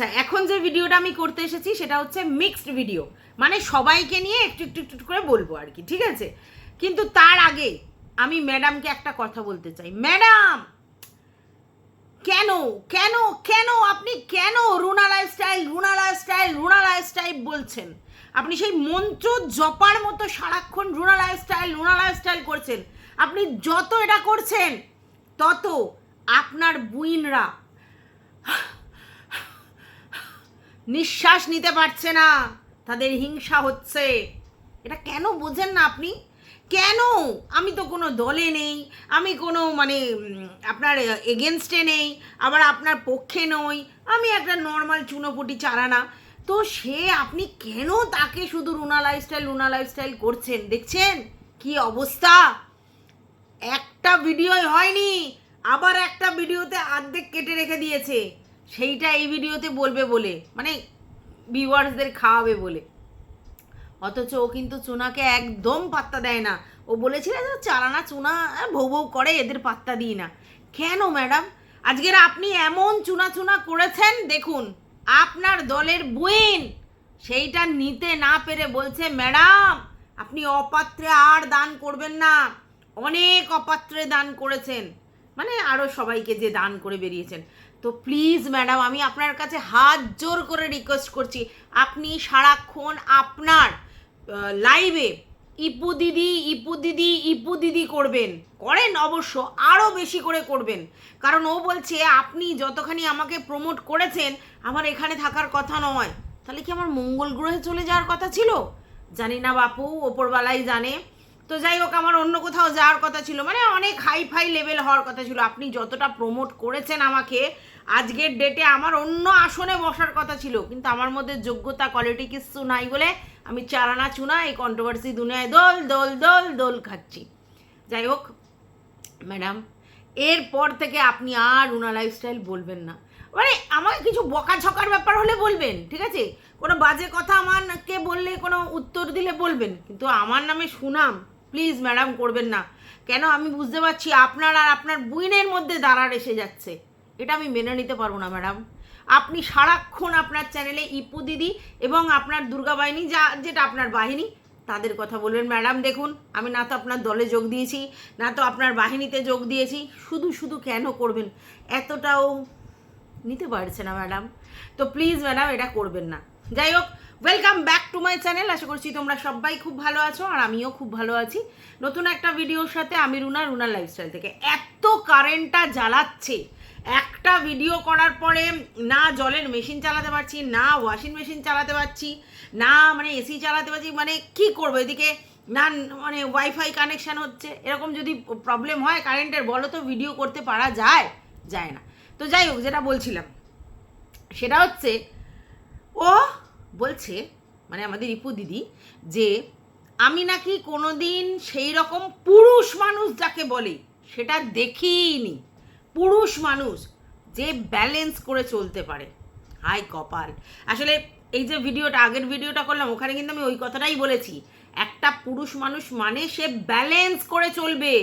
আচ্ছা এখন যে ভিডিওটা আমি করতে এসেছি সেটা হচ্ছে মিক্সড ভিডিও মানে সবাইকে নিয়ে একটু একটু একটু করে বলব আর কি, ঠিক আছে? কিন্তু তার আগে আমি ম্যাডামকে একটা কথা বলতে চাই। ম্যাডাম কেন কেন কেন আপনি কেন Runa lifestyle Runa lifestyle Runa lifestyle বলছেন? আপনি সেই মন্ত্র জপার মতো সারাক্ষণ রুনা লাইফস্টাইল রুনা লাইফস্টাইল করছেন। আপনি যত এটা করছেন, তত আপনার বুইনরা নিঃশ্বাস নিতে পারছে না। তাদের হিংসা হচ্ছে। এটা কেন বোঝেন না আপনি? কেন? আমি তো কোনো দলে নেই। আমি কোনো মানে আপনার এগেনস্টে নেই। আবার আপনার পক্ষে নই। আমি একটা নর্মাল চুনোপুটি চারানা তো সে আপনি কেন তাকে শুধু রুনা লাইফস্টাইল রুনা লাইফস্টাইল করছেন? দেখছেন? কি অবস্থা? একটা ভিডিওই হয়নি। আবার একটা ভিডিওতে অর্ধেক কেটে রেখে দিয়েছে। সেইটা এই ভিডিওতে বলবে বলে মানে ভিউয়ার্সদের খাওয়াবে বলে। অথচ ও কিন্তু চুনাকে একদম পাত্তা দেয় না। ও বলেছিল যে চালানা চুনা ভৌ ভৌ করে, এদের পাত্তা দিই না। কেন ম্যাডাম আজকের আপনি এমন চুনা চুনা করেছেন, দেখুন, আপনার দলের বুইন। সেইটা নিতে না পেরে বলছে ম্যাডাম আপনি অপাত্রে আর দান করবেন না। অনেক অপাত্রে দান করেছেন। মানে আরও সবাইকে যে দান করে বেরিয়েছেন। তো প্লিজ ম্যাডাম আমি আপনার কাছে হাত জোর করে রিকোয়েস্ট করছি। আপনি সারাক্ষণ আপনার লাইভে ইপু দিদি ইপু দিদি ইপু দিদি করবেন। করেন অবশ্য আরও বেশি করে করবেন। কারণ ও বলছে, আপনি যতখানি আমাকে প্রমোট করেছেন, আমার এখানে থাকার কথা নয়। তাহলে কি আমার মঙ্গল গ্রহে চলে যাওয়ার কথা ছিল? জানি না বাপু ওপরবেলাই জানে। তো যাই হোক আমার অন্য কোথাও যাওয়ার কথা ছিল। মানে অনেক হাই ফাই লেভেল হওয়ার কথা ছিল। আপনি যতটা প্রমোট করেছেন আমাকে, আজকের ডেটে আমার অন্য আসনে বসার কথা ছিল। কিন্তু আমার মধ্যে যোগ্যতা কোয়ালিটি কিছু নাই বলে আমি চারানা চুনা, এই কন্ট্রোভার্সি দুনিয়ায় দোল দোল দোল দোল খাচ্ছি। যাই হোক ম্যাডাম এরপর থেকে আপনি আর রুনা লাইফস্টাইল বলবেন না। মানে আমাকে কিছু বকাঝকার ব্যাপার হলে বলবেন, ঠিক আছে? কোনো বাজে কথা আমাকে বললে, কোনো উত্তর দিলে বলবেন। কিন্তু আমার নামে সুনাম প্লিজ ম্যাডাম করবেন না। কেন আমি বুঝতে পারছি আপনার আর আপনার বুইনের মধ্যে দাঁড়ার এসে যাচ্ছে। এটা আমি মেনে নিতে পারব না, ম্যাডাম। আপনি সারাক্ষণ আপনার চ্যানেলে ইপু দিদি এবং আপনার দুর্গা বাহিনী যা যেটা আপনার বাহিনী, তাদের কথা বলবেন। ম্যাডাম, দেখুন, আমি না তো আপনার দলে যোগ দিয়েছি, না তো আপনার বাহিনীতে যোগ দিয়েছি, শুধু শুধু কেন করবেন? এতটাও নিতে পারছে না, ম্যাডাম। তো প্লিজ, ম্যাডাম, এটা করবেন না। যাই হোক welcome back to my channel আশা করছি তোমরা সবাই খুব ভালো আছো আর আমিও খুব ভালো আছি। নতুন একটা ভিডিওর সাথে আমি রুনা রুনার লাইফস্টাইল থেকে। এত কারেন্টটা জ্বালাচ্ছে। একটা ভিডিও করার পরে না জলের মেশিন চালাতে পারছি, না ওয়াশিং মেশিন চালাতে পারছি, না মানে এসি চালাতে পারছি মানে কি করব? এদিকে না মানে ওয়াইফাই কানেকশান হচ্ছে। এরকম যদি প্রবলেম হয় কারেন্টের বলো তো ভিডিও করতে পারা যায়? যায় না। তো যাই হোক, যেটা বলছিলাম, সেটা হচ্ছে, ও বলছে মানে আমাদের ইপু দিদি, যে আমি নাকি কোনোদিন সেই রকম পুরুষ মানুষ যাকে বলে, সেটা দেখিনি। পুরুষ মানুষ যে ব্যালেন্স করে চলতে পারে। হাই কপাল। আসলে এই যে ভিডিওটা, আগের ভিডিওটা করলাম, ওখানে কিন্তু আমি ওই কথাটাই বলেছি। একটা পুরুষ মানুষ মানে সে ব্যালেন্স করে চলবে।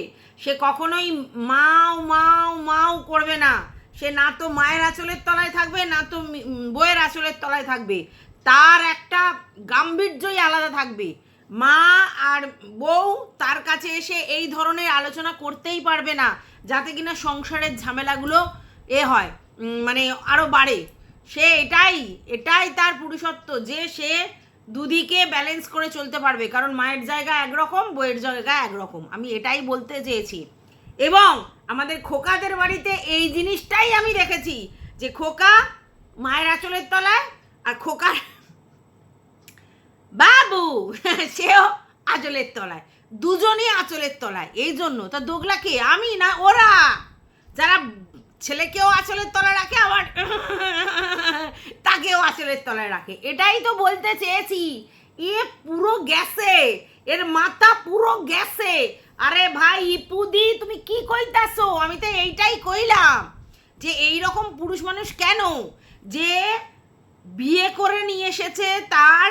সে কখনোই মাও মাও মাও করবে না। সে না তো মায়ের আঁচলের তলায় থাকবে, না তো বইয়ের আঁচলের তলায় থাকবে। তার একটা গাম্ভীর্যই আলাদা থাকবে। মা আর বউ তার কাছে এসে এই ধরনের আলোচনা করতেই পারবে না, যাতে কিনা সংসারের ঝামেলাগুলো এ হয় মানে আরও বাড়ে। সে এটাই এটাই তার পুরুষত্ব, যে সে দুদিকে ব্যালেন্স করে চলতে পারবে। কারণ মায়ের জায়গা একরকম বইয়ের জায়গা একরকম। আমি এটাই বলতে চেয়েছি। এবং আমাদের খোকাদের বাড়িতে এই জিনিসটাই আমি দেখেছি, যে খোকা মায়ের আঁচলের তলায় আর খোকার বাবু, সেও আঁচলের তলায়। দুজনই আঁচলের তলায়। এই জন্য তা দোগলা কে? আমি না ওরা? যারা ছেলেকেও আঁচলের তলায় রাখে, আবার তাকেও আঁচলের তলায় রাখে। এটাই তো বলতে চেয়েছি। এ পুরো গেছে। এর মাথা পুরো গেছে। আরে ভাই ইপুদি তুমি কি কইতাছো? আমি তো এইটাই কইলাম যে এই রকম পুরুষ মানুষ কেন? যে বিয়ে করে নিয়ে এসেছে তার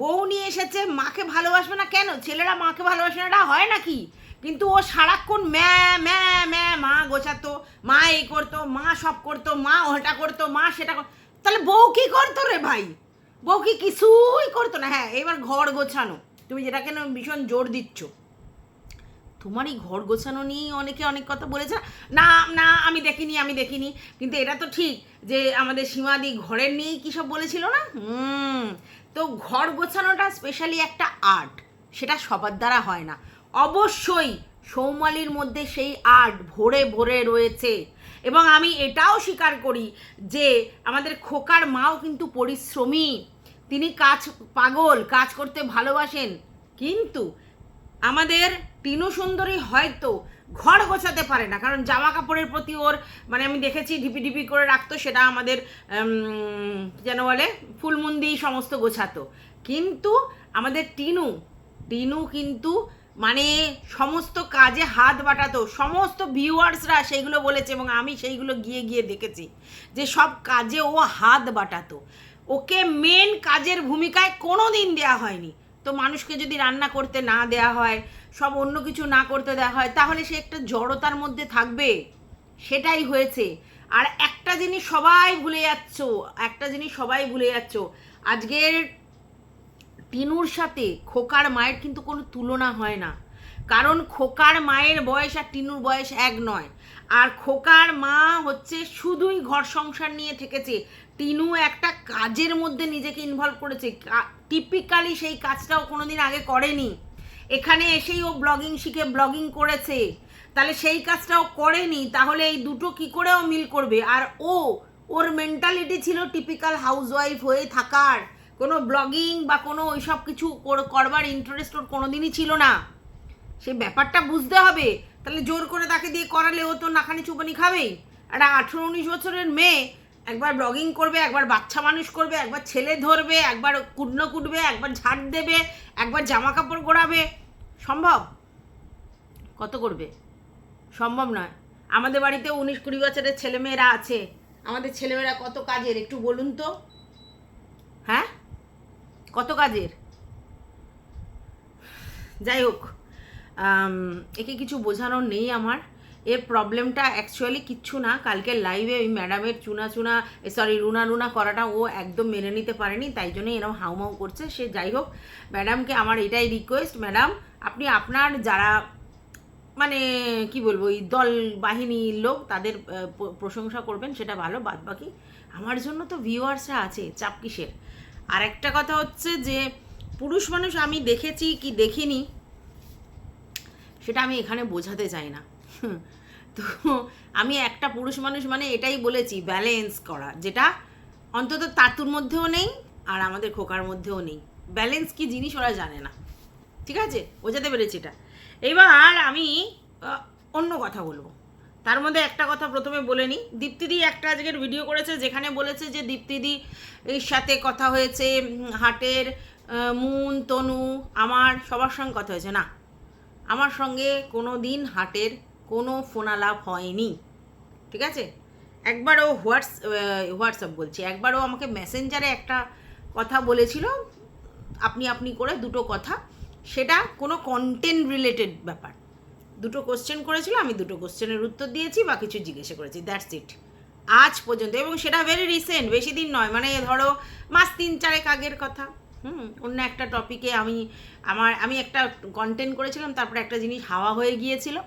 বউ নিয়ে এসেছে, মাকে ভালোবাসবে না কেন? ছেলেরা মাকে ভালোবাসবে না, এটা হয় নাকি? কিন্তু ও সারাক্ষণ ম্যা ম্যা ম্যা, মা গোছাতো, মা এই করতো, মা সব করতো, মা ওটা করতো, মা সেটা করতো তাহলে বউ কি করতো রে ভাই? বউ কি কিছুই করতো না। হ্যাঁ এবার ঘর গোছানো। তুমি যেটাকে ভীষণ জোর দিচ্ছ। তোমারই ঘর গোছানো নিয়েই অনেকে অনেক কথা বলেছে। না না, আমি দেখিনি আমি দেখিনি। কিন্তু এটা তো ঠিক যে আমাদের সীমাদি ঘরের নিয়েই কী সব বলেছিল না? হুম, তো ঘর গোছানোটা স্পেশালি একটা আর্ট সেটা সবার দ্বারা হয় না। অবশ্যই সৌমালির মধ্যে সেই আর্ট ভরে ভরে রয়েছে। এবং আমি এটাও স্বীকার করি যে আমাদের খোকার মাও কিন্তু পরিশ্রমী। তিনি কাজ পাগল, কাজ করতে ভালোবাসেন। কিন্তু আমাদের টিনু সুন্দরী হয়তো ঘর গোছাতে পারে না, কারণ জামা কাপড়ের প্রতি ওর মানে আমি দেখেছি ঢিপি ঢিপি করে রাখতো, সেটা আমাদের যেন বলে, ফুলমুন্দি সমস্ত গোছাতো। কিন্তু আমাদের টিনু টিনু কিন্তু মানে সমস্ত কাজে হাত বাটাতো, সমস্ত ভিউয়ার্সরা সেইগুলো বলেছে এবং আমি সেইগুলো গিয়ে গিয়ে দেখেছি যে সব কাজে ও হাত বাটাতো। ওকে মেন কাজের ভূমিকায় কোনো দিন দেওয়া হয়নি। তো মানুষকে যদি রান্না করতে না দেয়া হয়, সব অন্য কিছু না করতে দেওয়া হয়, তাহলে সে একটা জড়তার মধ্যে থাকবে। সেটাই হয়েছে। আর একটা জিনিস সবাই ভুলে যাচ্ছ, একটা জিনিস সবাই ভুলে যাচ্ছ। আজকের টিনুর সাথে খোকার মায়ের কিন্তু কোনো তুলনা হয় না। কারণ খোকার মায়ের বয়স আর টিনুর বয়স এক নয়। আর খোকার মা হচ্ছে শুধুই ঘর সংসার নিয়ে থেকেছে। টিনু একটা কাজের মধ্যে নিজেকে ইনভলভ করেছে। টিপিক্যালি সেই কাজটাও কোনোদিন আগে করেনি। এখানে এসেই ও ব্লগিং শিখে ব্লগিং করেছে। তাহলে সেই কাজটাও করেনি, তাহলে এই দুটো কি করে ও মিল করবে? আর ও, ওর মেন্টালিটি ছিল টিপিক্যাল হাউসওয়াইফ হয়ে থাকার। কোনো ব্লগিং বা কোনো ওইসব কিছু করবার ইন্টারেস্ট ওর কোনোদিনই ছিল না। সে ব্যাপারটা বুঝতে হবে। তাহলে জোর করে তাকে দিয়ে করালে ও তো নাখানি চুপানি খাবেই। একটা আঠেরো উনিশ বছরের মেয়ে একবার ব্লগিং করবে, একবার বাচ্চা মানুষ করবে, একবার ছেলে ধরবে, একবার কুটনো কুটবে, একবার ঝাড় দেবে, একবার জামা কাপড় গড়াবে। সম্ভব? কত করবে? সম্ভব নয়। আমাদের বাড়িতে উনিশ কুড়ি বছরের ছেলেমেয়েরা আছে। আমাদের ছেলেমেয়েরা কত কাজের? একটু বলুন তো। হ্যাঁ? কত কাজের? যাই হোক একে কিছু বোঝানোর নেই আমার। এর প্রবলেমটা অ্যাকচুয়ালি কিচ্ছু না। কালকে লাইভে ওই ম্যাডামের চুনা চুনা সরি রুনা রুনা করাটা ও একদম মেনে নিতে পারেনি তাই জন্যই এরকম হাউমাউ করছে। সে যাই হোক ম্যাডামকে আমার এটাই রিকোয়েস্ট ম্যাডাম আপনি আপনার যারা মানে কি বলব এই দল বাহিনীর লোক তাদের প্রশংসা করবেন সেটা ভালো বাদ বাকি আমার জন্য তো ভিউয়ার্সরা আছে চাপ কিসের? আর একটা কথা হচ্ছে যে পুরুষ মানুষ আমি দেখেছি কি দেখিনি সেটা আমি এখানে বোঝাতে চাই না। হুম, তো আমি একটা পুরুষ মানুষ মানে এটাই বলেছি ব্যালেন্স করা। যেটা অন্তত তাতুর মধ্যেও নেই আর আমাদের খোকার মধ্যেও নেই। ব্যালেন্স কি জিনিস ওরা জানে না। ঠিক আছে? বোঝাতে পেরেছি এটা। এবার আমি অন্য কথা বলব। তার মধ্যে একটা কথা প্রথমে বলে নিই। দীপ্তিদি একটা আজকের ভিডিও করেছে যেখানে বলেছে যে দীপ্তিদি এর সাথে কথা হয়েছে হাটের মুন, তনু, আমার, সবার সঙ্গে কথা হয়েছে। না, আমার সঙ্গে কোনো দিন হাটের কোনো ফোনালাপ হয়নি। ঠিক আছে? একবারও হোয়াটস হোয়াটসঅ্যাপ বলছি। একবারও আমাকে মেসেঞ্জারে একটা কথা বলেছিল, আপনি আপনি করে দুটো কথা। সেটা কোনো কন্টেন্ট রিলেটেড ব্যাপার। দুটো কোশ্চেন করেছিল, আমি দুটো কোশ্চেনের উত্তর দিয়েছি, বা কিছু জিজ্ঞাসা করেছি। দ্যাটস ইট আজ পর্যন্ত। এবং সেটা ভেরি রিসেন্ট বেশি দিন নয়। মানে ধরো, মাস তিন চারেক আগের কথা। হুম, অন্য একটা টপিকে আমি, আমার, আমি একটা কন্টেন্ট করেছিলাম, তারপরে একটা জিনিস হাওয়া হয়ে গিয়েছিল।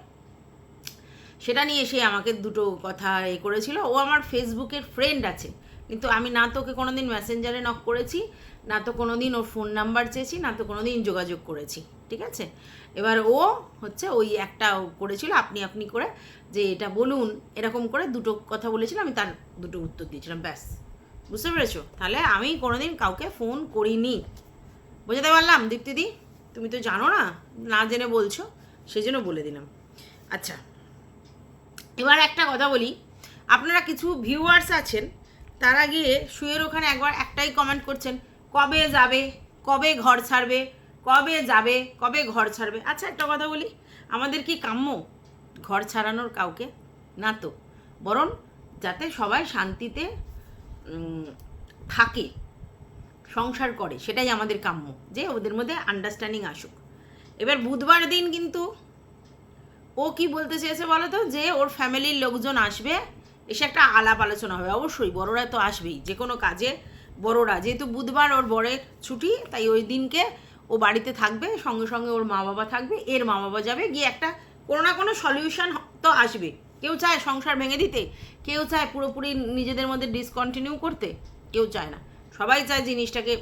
সেটা নিয়ে সে আমাকে দুটো কথা এ করেছিল। ও আমার ফেসবুকের ফ্রেন্ড আছে। কিন্তু আমি না তোকে কোনো দিন মেসেঞ্জারে নক করেছি, না তো কোনো দিন ওর ফোন নাম্বার চেয়েছি, না তো কোনো দিন যোগাযোগ করেছি। ঠিক আছে? এবার ও হচ্ছে ওই একটা করেছিল, আপনি আপনি করে যে এটা বলুন, এরকম করে দুটো কথা বলেছিল, আমি তার দুটো উত্তর দিয়েছিলাম, ব্যাস। বুঝতে পেরেছ? তাহলে আমি কোনোদিন কাউকে ফোন করিনি। বোঝাতে পারলাম, দীপ্তিদি? তুমি তো জানো না না জেনে বলছো, সেই জন্য বলে দিলাম। আচ্ছা। এবার একটা কথা বলি। আপনারা কিছু ভিউয়ার্স আছেন, তারা গিয়ে শুয়ের ওখানে একবার একটাই কমেন্ট করছেন, কবে যাবে? কবে ঘর ছাড়বে? কবে যাবে? কবে ঘর ছাড়বে? আচ্ছা একটা কথা বলি, আমাদের কি কাম্য ঘর ছাড়ানোর কাউকে? না তো। বরং যাতে সবাই শান্তিতে থাকে, সংসার করে, সেটাই আমাদের কাম্য। যে ওদের মধ্যে আন্ডারস্ট্যান্ডিং আসুক। এবার বুধবার দিন কিন্তু ও কি বলতে চেয়েছে বলো তো যে ওর ফ্যামিলির লোকজন আসবে, এসে একটা আলাপ আলোচনা হবে। অবশ্যই, বড়রা তো আসবেই, যে কোনো কাজে বড়রা। যেহেতু বুধবার ওর বরের ছুটি, তাই ওই দিনকে ও বাড়িতে থাকবে, সঙ্গে সঙ্গে ওর মা বাবা থাকবে, এর মা বাবা যাবে, গিয়ে একটা কোনো না কোনো সলিউশন তো আসবে। কেউ চায় সংসার ভেঙে দিতে, কেউ চায় পুরোপুরি নিজেদের মধ্যে ডিসকন্টিনিউ করতে, কেউ চায় না। সবাই চায় জিনিসটাকে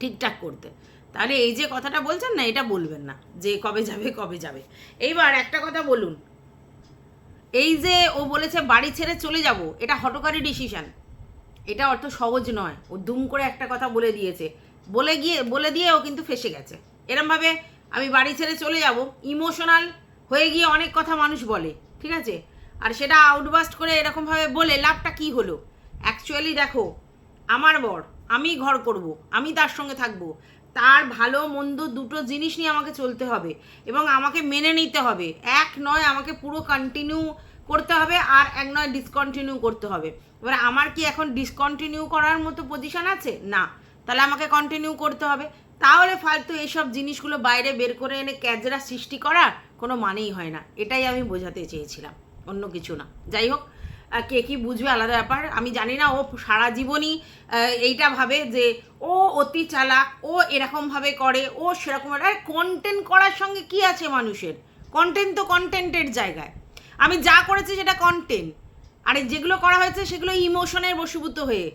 ঠিকঠাক করতে। তাহলে এই যে কথাটা বলছেন না, এটা বলবেন না, যে কবে যাবে কবে যাবে। এইবার একটা কথা বলুন। এই যে ও বলেছে বাড়ি ছেড়ে চলে যাব, এটা হটকারী ডিসিশন এটা অত সহজ নয়, ও দুম করে একটা কথা বলে দিয়েছে। বলে গিয়ে, বলে দিয়ে ও কিন্তু ফেসে গেছে। এরমভাবে আমি বাড়ি ছেড়ে চলে যাব ইমোশনাল হয়ে গিয়ে অনেক কথা মানুষ বলে, ঠিক আছে? আর সেটা আউটবাস্ট করে এরকমভাবে বলে লাভটা কি হলো? অ্যাকচুয়ালি দেখো, আমার বর, আমি ঘর করব, আমি তার সঙ্গে থাকব। তার ভালো, মন্দ দুটো জিনিস নিয়ে আমাকে চলতে হবে এবং আমাকে মেনে নিতে হবে। এক নয়, আমাকে পুরো কন্টিনিউ করতে হবে আর এক নয় ডিসকন্টিনিউ করতে হবে। এবার আমার কি এখন ডিসকন্টিনিউ করার মতো পজিশন আছে? না। তাহলে আমাকে কন্টিনিউ করতে হবে। তাহলে ফালতু এইসব জিনিসগুলো বাইরে বের করে এনে ক্যাজরা সৃষ্টি করার কোনো মানেই হয় না। এটাই আমি বোঝাতে চেয়েছিলাম, অন্য কিছু না। যাই হোক কে কি বুঝবে আলাদা ব্যাপার। আমি জানি না, ও সারা জীবনই এইটা ভাবে যে ও অতি চালাক, ও এরকমভাবে করে, ও সেরকম আর কন্টেন্ট করার সঙ্গে কি আছে মানুষের? কন্টেন্ট তো কন্টেন্টের জায়গায়। আমি যা করেছি সেটা কন্টেন্ট আর যেগুলো করা হয়েছে সেগুলো ইমোশনের বশীভূত হয়ে।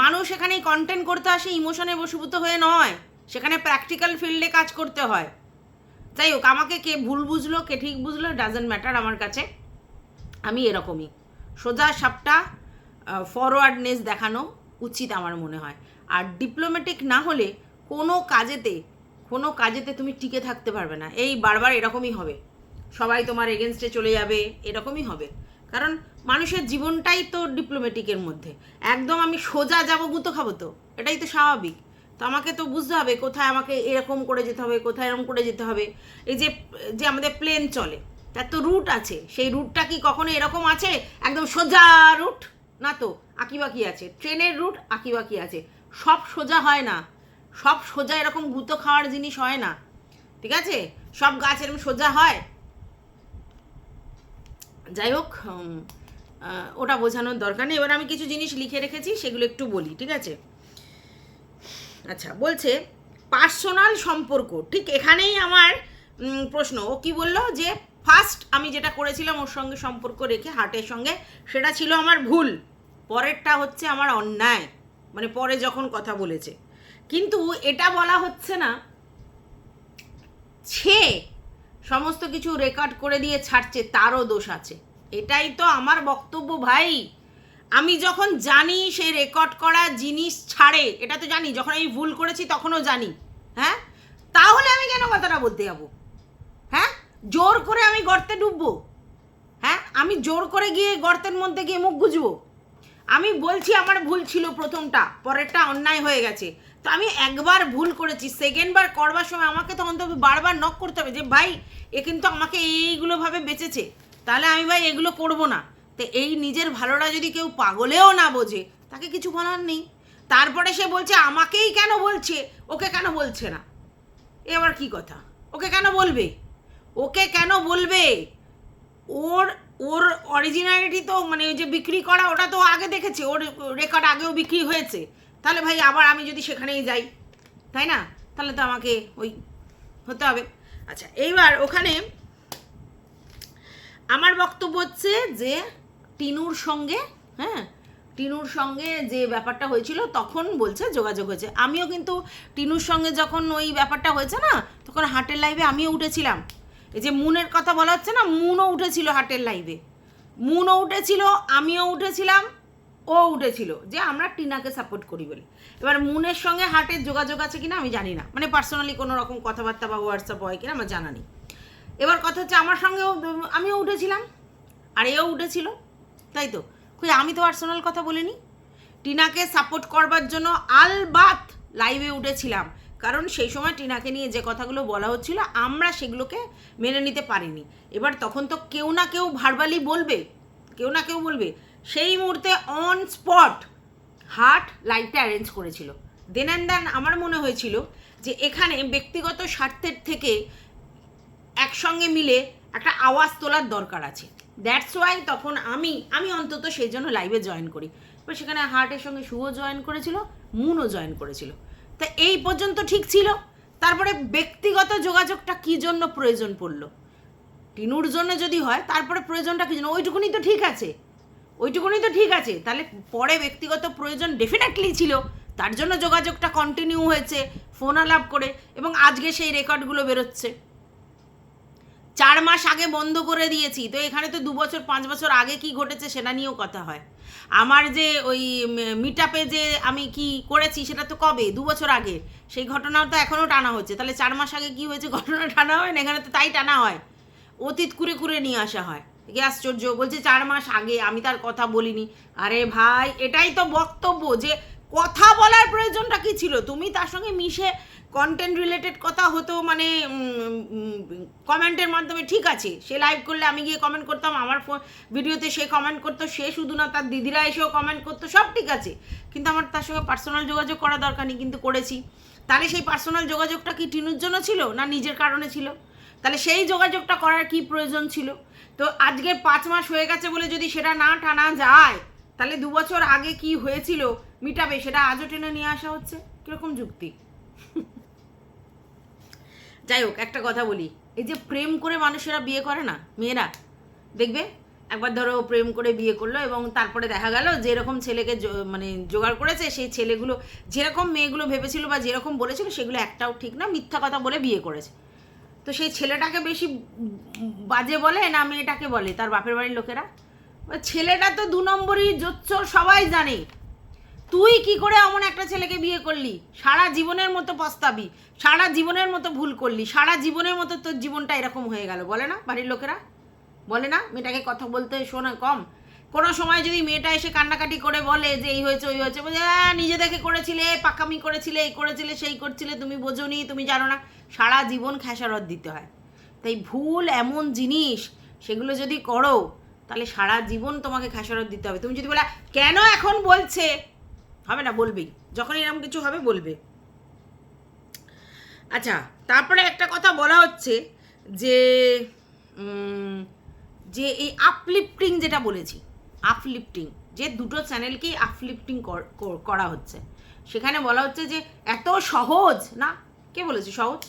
মানুষ এখানে কন্টেন্ট করতে আসে ইমোশনে বশীভূত হয়ে নয়। সেখানে প্র্যাকটিক্যাল ফিল্ডে কাজ করতে হয়। যাই হোক, আমাকে কে ভুল বুঝলো, কে ঠিক বুঝলো ডাজেন্ট ম্যাটার আমার কাছে। আমি এরকমই। সোজা সাপটা ফরওয়ার্ডনেস দেখানো উচিত আমার মনে হয়। আর ডিপ্লোম্যাটিক না হলে কোনো কাজেতে কোনো কাজেতে তুমি টিকে থাকতে পারবে না। এই বারবার এরকমই হবে। সবাই তোমার এগেনস্টে চলে যাবে, এরকমই হবে। কারণ মানুষের জীবনটাই তো ডিপ্লোম্যাটিকের মধ্যে। একদম আমি সোজা যাব, গুতো খাব তো। এটাই তো স্বাভাবিক। তো আমাকে তো বুঝতে হবে কোথায় আমাকে এরকম করে যেতে হবে, কোথায় এরকম করে যেতে হবে। এই যে যে আমাদের প্লেন চলে তার তো রুট আছে। সেই রুটটা কি কখনো এরকম আছে? একদম সোজা রুট না তো, আঁকিবাকি আছে। ট্রেনের রুট আঁকিবাকি আছে। সব সোজা হয় না। সব সোজা এরকম গুঁতো খাওয়ার জিনিস হয় না। ঠিক আছে? সব গাছ এরকম সোজা হয়। যাই হোক ওটা বোঝানোর দরকার নেই। এবার আমি কিছু জিনিস লিখে রেখেছি, সেগুলো একটু বলি, ঠিক আছে? আচ্ছা বলছে, পার্সোনাল সম্পর্ক। ঠিক এখানেই আমার প্রশ্ন। ও কি বলল? যে ফার্স্ট আমি যেটা করেছিলাম, ওর সঙ্গে সম্পর্ক রেখে, হার্টের সঙ্গে, সেটা ছিল আমার ভুল। পরেরটা হচ্ছে আমার অন্যায়। মানে পরে যখন কথা বলেছে। কিন্তু এটা বলা হচ্ছে না ছে সমস্ত কিছু রেকর্ড করে দিয়ে ছাড়ছে, তারও দোষ আছে। এটাই তো আমার বক্তব্য, ভাই। আমি যখন জানি সে রেকর্ড করা জিনিস ছাড়ে, এটা তো জানি, যখন আমি ভুল করেছি তখনও জানি। হ্যাঁ? তাহলে আমি কেন কথাটা বলতে যাব? হ্যাঁ? জোর করে আমি গর্তে ডুববো। হ্যাঁ আমি জোর করে গিয়ে গর্তের মধ্যে গিয়ে মুখ গুজবো। আমি বলছি আমার ভুল ছিল প্রথমটা, পরেরটা অন্যায় হয়ে গেছে। তো আমি একবার ভুল করেছি সেকেন্ড বার করবার সময় আমাকে তো বারবার নক করতে হবে যে, ভাই, এ কিন্তু আমাকে এইগুলোভাবে বেঁচেছে। তাহলে আমি ভাই এগুলো করব না। তো এই নিজের ভালোটা যদি কেউ পাগলেও না বোঝে, তাকে কিছু বলার নেই। তারপরে সে বলছে, আমাকেই কেন বলছে? ওকে কেন বলছে না? এ আবার কি কথা? ওকে কেন বলবে? ওকে কেন বলবে? ওর ওর অরিজিনালিটি তো মানে ওই যে বিক্রি করা, ওটা তো আগে দেখেছে, ওর রেকর্ড আগেও বিক্রি হয়েছে। তাহলে ভাই আবার আমি যদি সেখানেই যাই, তাই না? তাহলে তো আমাকে ওই হতে হবে। আচ্ছা এইবার ওখানে আমার বক্তব্য হচ্ছে যে টিনুর সঙ্গে হ্যাঁ? টিনুর সঙ্গে যে ব্যাপারটা হয়েছিল, তখন বলছে, যোগাযোগ হয়েছে। আমিও কিন্তু টিনুর সঙ্গে যখন ওই ব্যাপারটা হয়েছে না, তখন হাটের লাইভে আমিও উঠেছিলাম। এই যে মুনের কথা বলা হচ্ছে না, মুনও উঠেছিল হাটের লাইভে মুনও উঠেছিল, আমিও উঠেছিলাম, ও উঠেছিল, যে আমরা টিনাকে সাপোর্ট করি বলে। এবার মুনের সঙ্গে হাটের যোগাযোগ আছে কিনা আমি জানি না। মানে পার্সোনালি কোনো রকম কথাবার্তা বা হোয়াটসঅ্যাপ হয় কিনা আমার জানা নেই। এবার কথা হচ্ছে আমার সঙ্গেও, আমিও উঠেছিলাম, আর এও উঠেছিল, তাই তো? কই, আমি তো পার্সোনাল কথা বলিনি। টিনাকে সাপোর্ট করবার জন্য আলবাত লাইভে উঠেছিলাম। কারণ সেই সময় টিনাকে নিয়ে যে কথাগুলো বলা হচ্ছিল, আমরা সেগুলোকে মেনে নিতে পারিনি। এবার তখন তো কেউ না কেউ ভারবালি বলবে, কেউ না কেউ বলবে। সেই মুহূর্তে অন স্পট হার্ট লাইভটা অ্যারেঞ্জ করেছিল। দেন অ্যান্ড দেন আমার মনে হয়েছিল যে এখানে ব্যক্তিগত স্বার্থের থেকে একসঙ্গে মিলে একটা আওয়াজ তোলার দরকার আছে। দ্যাটস ওয়াই তখন আমি আমি অন্তত সেই জন্য লাইভে জয়েন করি। এবার সেখানে হার্টের সঙ্গে শুভ জয়েন করেছিল মুনও জয়েন করেছিল। তা এই পর্যন্ত ঠিক ছিল। তারপরে ব্যক্তিগত যোগাযোগটা কী জন্য প্রয়োজন পড়ল? টিনুর জন্য যদি হয়, তারপরে প্রয়োজনটা কী জন্য? ওইটুকুনি তো ঠিক আছে। ওইটুকুনি তো ঠিক আছে। তাহলে পরে ব্যক্তিগত প্রয়োজন ডেফিনেটলি ছিল। তার জন্য যোগাযোগটা কন্টিনিউ হয়েছে ফোন আলাপ করে, এবং আজকে সেই রেকর্ডগুলো বেরোচ্ছে। চার মাস আগে বন্ধ করে দিয়েছি। তো এখানে তো দু বছর, পাঁচ বছর আগে কি ঘটেছে সেটা নিয়েও কথা হয়। আমার যে ওই মিট যে আমি কি করেছি সেটা তো কবে? দু বছর আগে। সেই ঘটনাও তো এখনও টানা হচ্ছে। তাহলে চার মাস আগে কি হয়েছে? ঘটনা টানা হয় না? এখানে তো তাই টানা হয়। অতীত কুরে কুরে নিয়ে আসা হয়। কি আশ্চর্য। বলছে চার মাস আগে। আমি তার কথা বলিনি। আরে ভাই, এটাই তো বক্তব্য যে কথা বলার প্রয়োজনটা কি ছিল? তুমি তার সঙ্গে মিশে কন্টেন্ট রিলেটেড কথা হতো মানে কমেন্টের মাধ্যমে ঠিক আছে। সে লাইভ করলে আমি গিয়ে কমেন্ট করতাম, আমার ভিডিওতে সে কমেন্ট করতো, সে শুধু না, তার দিদিরা এসেও কমেন্ট করতো, সব ঠিক আছে। কিন্তু আমার তার সঙ্গে পার্সোনাল যোগাযোগ করা দরকার নেই, কিন্তু করেছি। তাহলে সেই পার্সোনাল যোগাযোগটা কি টিনুর জন্য ছিল, না নিজের কারণে ছিল? তাহলে সেই যোগাযোগটা করার কি প্রয়োজন ছিল? তো আজকের পাঁচ মাস হয়ে গেছে বলে যদি সেটা না টানা যায়, তাহলে দু বছর আগে কি হয়েছিল মিটাবে, সেটা আজও টেনে নিয়ে আসা হচ্ছে? কীরকম যুক্তি? যাই হোক, একটা কথা বলি। এই যে প্রেম করে মানুষেরা বিয়ে করে না, মেয়েরা, দেখবে? একবার ধরো প্রেম করে বিয়ে করল এবং তারপরে দেখা গেল যে এরকম ছেলেকে মানে জোগাড় করেছে, সেই ছেলেগুলো, যেরকম মেয়েগুলো ভেবেছিল বা যেরকম বলেছিল, সেগুলো একটাও ঠিক না, মিথ্যা কথা বলে বিয়ে করেছে। তো সেই ছেলেটাকে বেশি বাজে বলে না মেয়েটাকে বলে? তার বাপের বাড়ির লোকেরা? ছেলেটা তো দু নম্বরই জোচ্চোর, সবাই জানে। তুই কি করে এমন একটা ছেলেকে বিয়ে করলি? সারা জীবনের মতো পস্তাবি সারা জীবনের মতো ভুল করলি সারা জীবনের মতো তোর জীবনটা এরকম হয়ে গেল। বলে না বাড়ির লোকেরা? বলে না? মেয়েটাকে কথা বলতে শোনা কম। কোনো সময় যদি মেয়েটা এসে কান্নাকাটি করে বলে যে এই হয়েছে ওই হয়েছে বলে "আহ, নিজে দেখে করেছিলে পাকামি করেছিলে এই করেছিলে সেই করছিলে তুমি বোঝোনি তুমি জানো না। সারা জীবন খেসারত দিতে হয়। তাই ভুল এমন জিনিস সেগুলো যদি করো তাহলে সারা জীবন তোমাকে খেসারত দিতে হবে। তুমি যদি বলে কেন এখন বলছে? হবে না, বলবেই। যখন এরকম কিছু হবে, বলবে। আচ্ছা তারপরে একটা কথা বলা হচ্ছে যে যে এই আপলিফটিং যেটা বলেছি আপলিফটিং যে দুটো চ্যানেলকেই আপলিফটিং করা হচ্ছে। সেখানে বলা হচ্ছে যে, এত সহজ, না? কে বলেছে সহজ?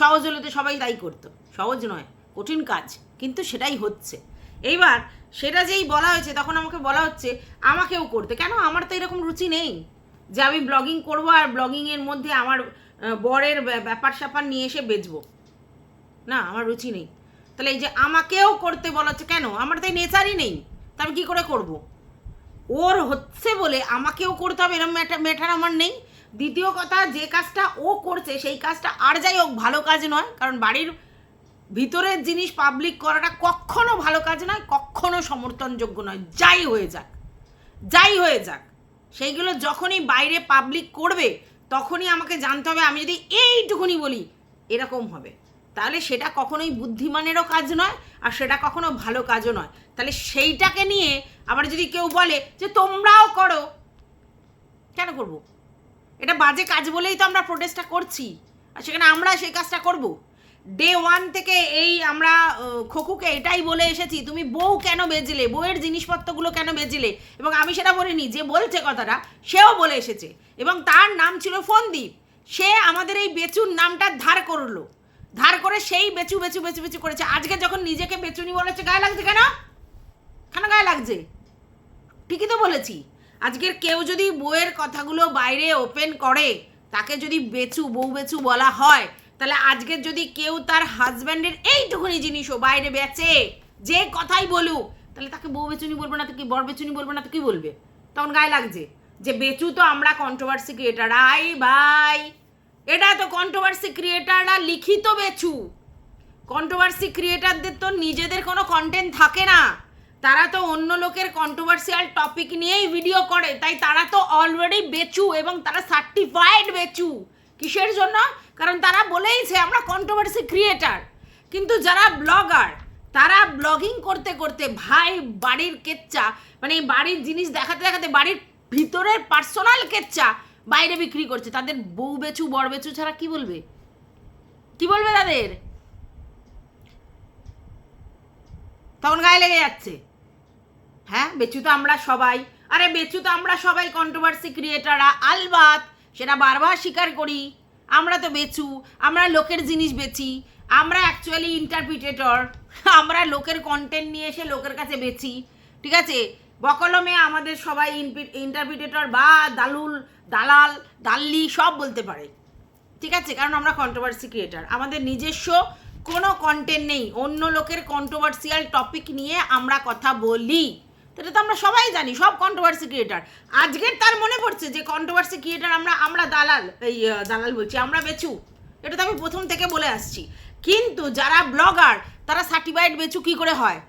সহজ হলে তো সবাই তাই করতো। সহজ নয়, কঠিন কাজ, কিন্তু সেটাই হচ্ছে। এইবার সেটা যেই বলা হয়েছে, তখন আমাকে বলা হচ্ছে, আমাকেও করতে। কেন? আমার তো এরকম রুচি নেই যে আমি ব্লগিং করব আর ব্লগিংয়ের মধ্যে আমার বরের ব্যা- ব্যাপার স্যাপার নিয়ে এসে বেচবো। না, আমার রুচি নেই। তাহলে এই যে আমাকেও করতে বলা হচ্ছে, কেন? আমার তাই নেচারই নেই। তা আমি কী করে করব। ওর হচ্ছে বলে আমাকেও করতে হবে এরকম ম্যাটার আমার নেই। দ্বিতীয় কথা, যে কাজটা ও করছে, সেই কাজটা আর যাই হোক, ভালো কাজ নয়। কারণ বাড়ির ভিতরের জিনিস পাবলিক করাটা কখনো ভালো কাজ নয়, কখনো সমর্থনযোগ্য নয়। যাই হয়ে যাক, যাই হয়ে যাক, সেইগুলো যখনই বাইরে পাবলিক করবে, তখনই আমাকে জানতে হবে, আমি যদি এইটুকুনি বলি, এরকম হবে। তাহলে সেটা কখনোই বুদ্ধিমানেরও কাজ নয়, আর সেটা কখনো ভালো কাজও নয়। তাহলে সেইটাকে নিয়ে আবার যদি কেউ বলে যে তোমরাও করো, কেন করব? এটা বাজে কাজ বলেই তো আমরা প্রোটেস্টটা করছি। আর সেখানে আমরা সেই কাজটা করব। ডে ওয়ান থেকে এই আমরা খোকুকে এটাই বলে এসেছি, তুমি বউ কেন বেজলে? বউয়ের জিনিসপত্রগুলো কেন বেজলে? এবং আমি সেটা বলিনি, যে বলছে কথাটা, সেও বলে এসেছে। এবং তার নাম ছিল ফন্দীপ। সে আমাদের এই বেচুর নামটা ধার করল। ধার করে সেই বেচু বেচু বেচু বেচু করেছে। আজকে যখন নিজেকে বেচুনি বলেছে, গায়ে লাগছে কেন? কেন গায়ে লাগছে? ঠিকই তো বলেছি। আজকের কেউ যদি বউয়ের কথাগুলো বাইরে ওপেন করে, তাকে যদি বেচু, বউ বেচু বলা হয় তাহলে আজকের যদি কেউ তার হাজব্যান্ডের এইটুকুনি জিনিসও বাইরে বেচে যে কথাই বলুক, তাহলে তাকে বউ বেচুনি বলব না তো কি বর বেচুনি বলব না তো কি বলবে? তখন গায়ে লাগছে যে বেচু তো আমরা কন্ট্রোভার্সি ক্রিয়েটার আই ভাই। এটা তো কন্ট্রোভার্সি ক্রিয়েটাররা লিখিত বেচু। কন্ট্রোভার্সি ক্রিয়েটারদের তো নিজেদের কোনো কন্টেন্ট থাকে না। তারা তো অন্য লোকের কন্ট্রোভার্সিয়াল টপিক নিয়েই ভিডিও করে, তাই তারা তো অলরেডি বেচু এবং তারা সার্টিফাইড বেচু। কিসের জন্য? কারণ তারা বলেইছে, আমরা কন্ট্রোভার্সি ক্রিয়েটার কিন্তু যারা ব্লগার তারা ব্লগিং করতে করতে ভাই, বাড়ির কেচ্চা মানে বাড়ির জিনিস দেখাতে দেখাতে বাড়ির ভিতরের পার্সোনাল কেচ্চা বাইরে বিক্রি করছে। তাদের বউ বেচু, বর বেচু ছাড়া কি বলবে? কি বলবে তাদের? তখন গায়ে লেগে যাচ্ছে। হ্যাঁ বেচু তো আমরা সবাই। আরে, বেচু তো আমরা সবাই কন্ট্রোভার্সি ক্রিয়েটাররা আলবাত সেটা বারবার স্বীকার করি। আমরা তো বেচু, আমরা লোকের জিনিস বেচি, আমরা অ্যাকচুয়ালি ইন্টারপ্রিটেটর আমরা লোকের কন্টেন্ট নিয়ে এসে লোকের কাছে বেচি, ঠিক আছে? বকলমে আমাদের সবাই ইন্টারপ্রিটেটর বা দালুল, দালাল, দাল্লি সব বলতে পারে, ঠিক আছে? কারণ আমরা কন্ট্রোভার্সি ক্রিয়েটার আমাদের নিজস্ব কোনো কন্টেন্ট নেই, অন্য লোকের কন্ট্রোভার্সিয়াল টপিক নিয়ে আমরা কথা বলি। এটা তো আমরা সবাই জানি, সব কন্ট্রোভার্সি ক্রিয়েটার আজকের তার মনে পড়ছে যে কন্ট্রোভার্সি ক্রিয়েটার আমরা আমরা দালাল, এই দালাল বলছি, আমরা বেচু। এটা তো আমি প্রথম থেকে বলে আসছি। কিন্তু যারা ব্লগার তারা সার্টিফাইড বেচু কী করে হয়?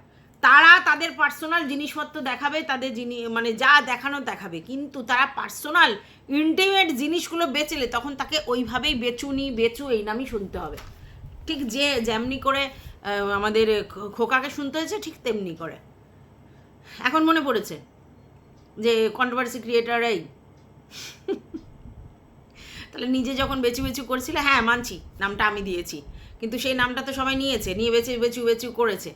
তারা তাদের পার্সোনাল জিনিসপত্র দেখাবে, তাদের জিনি মানে যা দেখানো দেখাবে। কিন্তু তারা পার্সোনাল ইন্টিমেট জিনিসগুলো বেচলে তখন তাকে ওইভাবেই বেচুনি বেচু, এই নামই শুনতে হবে। ঠিক যে, যেমনি করে আমাদের খোকাকে শুনতে হয়েছে, ঠিক তেমনি করে। এখন মনে পড়েছে যে কন্ট্রোভার্সি ক্রিয়েটাররাই তাহলে নিজে যখন বেচু বেচু করছিলে হ্যাঁ মানছি, নামটা আমি দিয়েছি। কিন্তু সেই নামটা তো সবাই নিয়েছে, নিয়ে বেচে, বেচু বেচু করেছে।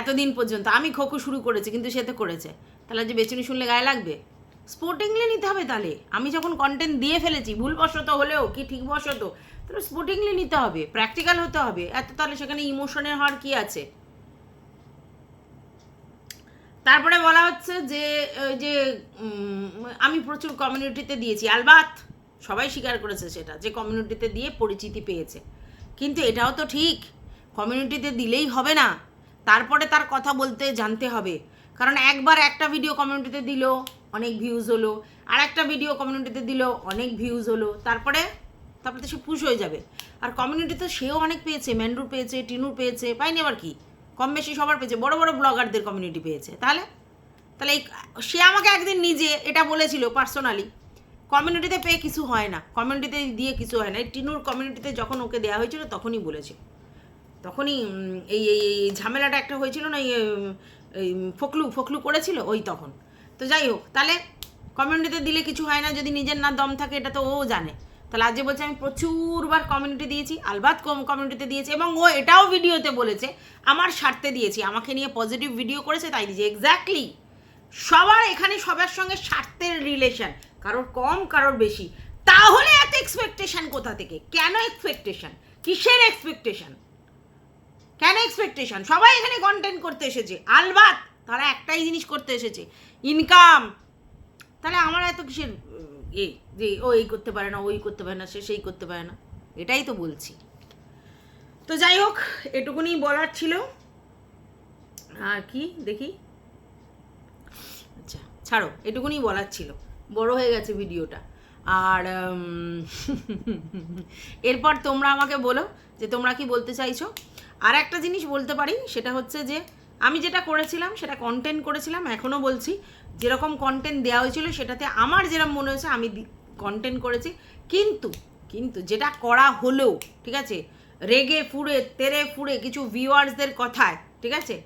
এতদিন পর্যন্ত আমি খোকো শুরু করেছি, কিন্তু সে তো করেছে। তাহলে যে বেচুনি শুনলে গায়ে লাগবে? স্পোর্টিংলি নিতে হবে তাহলে। আমি যখন কন্টেন্ট দিয়ে ফেলেছি, ভুলবশত হলেও কি ঠিক ঠিকবশত, তাহলে স্পোর্টিংলি নিতে হবে প্র্যাকটিক্যাল হতে হবে। এত তাহলে সেখানে ইমোশনের হওয়ার কি আছে? তারপরে বলা হচ্ছে যে যে আমি প্রচুর কমিউনিটিতে দিয়েছি। আলবাত, সবাই স্বীকার করেছে সেটা, যে কমিউনিটিতে দিয়ে পরিচিতি পেয়েছে। কিন্তু এটাও তো ঠিক কমিউনিটিতে দিলেই হবে না। তারপরে তার কথা বলতে জানতে হবে। কারণ একবার একটা ভিডিও কমিউনিটিতে দিল, অনেক ভিউজ হলো। আর একটা ভিডিও কমিউনিটিতে দিল, অনেক ভিউজ হলো। তারপরে তারপরে তো সে পুশ হয়ে যাবে। আর কমিউনিটি তো সেও অনেক পেয়েছে ম্যান্ডুর পেয়েছে টিনুর পেয়েছে, পাইনি আবার কি? কম বেশি সবার পেয়েছে, বড় বড় ব্লগারদের কমিউনিটি পেয়েছে। তাহলে? তাহলে এই, সে আমাকে একদিন নিজে এটা বলেছিল পার্সোনালি কমিউনিটিতে পেয়ে কিছু হয় না কমিউনিটিতে দিয়ে কিছু হয় না। এই টিনুর কমিউনিটিতে যখন ওকে দেওয়া হয়েছিল, তখনই বলেছিল। তখনই এই এই এই ঝামেলাটা একটা হয়েছিল না, এই ফকলু ফকলু করেছিল ওই তখন। তো যাই হোক, তাহলে কমিউনিটিতে দিলে কিছু হয় না, যদি নিজের না দম থাকে, এটা তো ও জানে। তাহলে আজ বলছে আমি প্রচুরবার কমিউনিটি দিয়েছি, আলবাত কম কমিউনিটিতে দিয়েছি এবং ও এটাও ভিডিওতে বলেছে, আমার স্বার্থে দিয়েছি, আমাকে নিয়ে পজিটিভ ভিডিও করেছে, তাই দিয়েছি। এক্স্যাক্টলি সবার এখানে সবার সঙ্গে স্বার্থের রিলেশন কারোর কম, কারোর বেশি। তাহলে এত এক্সপেকটেশন কোথা থেকে? কেন এক্সপেকটেশন কিসের এক্সপেকটেশন কেন এক্সপেকটেশন সবাই এখানে কন্টেন্ট করতে এসেছে। আলবাত, তারা একটাই জিনিস করতে এসেছে। ইনকাম তাহলে আমার এত কিসের এ, যে ও এই করতে পারে না ওই করতে পারে না, সে সেই করতে পারে না। এটাই তো বলছি। তো যাই হোক, এটুকুনি বলার ছিল। আর কি, দেখি। আচ্ছা ছাড়ো, এটুকুনি বলার ছিল। বড় হয়ে গেছে ভিডিওটা। আর এরপর তোমরা আমাকে বলো যে তোমরা কি বলতে চাইছো। আর একটা জিনিস বলতে পারি, সেটা হচ্ছে যে আমি যেটা করেছিলাম, সেটা কন্টেন্ট করেছিলাম এখনও বলছি, যেরকম কন্টেন্ট দেওয়া হয়েছিল, সেটাতে আমার যেরকম মনে হয়েছে, আমি কন্টেন্ট করেছি। কিন্তু কিন্তু যেটা করা হলেও ঠিক আছে, রেগে ফুড়ে, তেরে ফুড়ে কিছু ভিউয়ার্সদের কথায়, ঠিক আছে,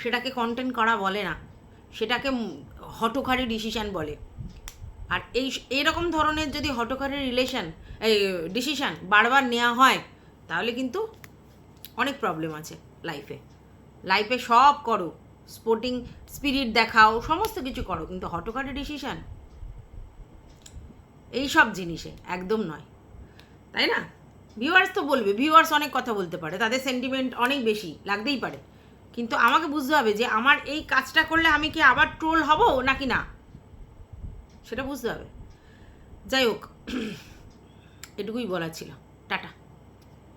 সেটাকে কন্টেন্ট করা বলে না। সেটাকে হটকারী ডিসিশন বলে। আর এই এইরকম ধরনের যদি হটকারী রিলেশন এই ডিসিশন বারবার নেওয়া হয়, তাহলে কিন্তু অনেক প্রবলেম আছে লাইফে লাইফে সব করো। স্পোর্টিং স্পিরিট দেখাও, সমস্ত কিছু করো, কিন্তু হটকারী ডিসিশান এই সব জিনিসে, একদম নয়। তাই না? ভিউয়ার্স তো বলবে ভিউয়ার্স অনেক কথা বলতে পারে, তাদের সেন্টিমেন্ট অনেক বেশি, লাগতেই পারে। কিন্তু আমাকে বুঝতে হবে যে, আমার এই কাজটা করলে আমি কি আবার ট্রোল হব নাকি না? সেটা বুঝতে হবে। যাই হোক, এটুকুই বলার ছিল। টাটা।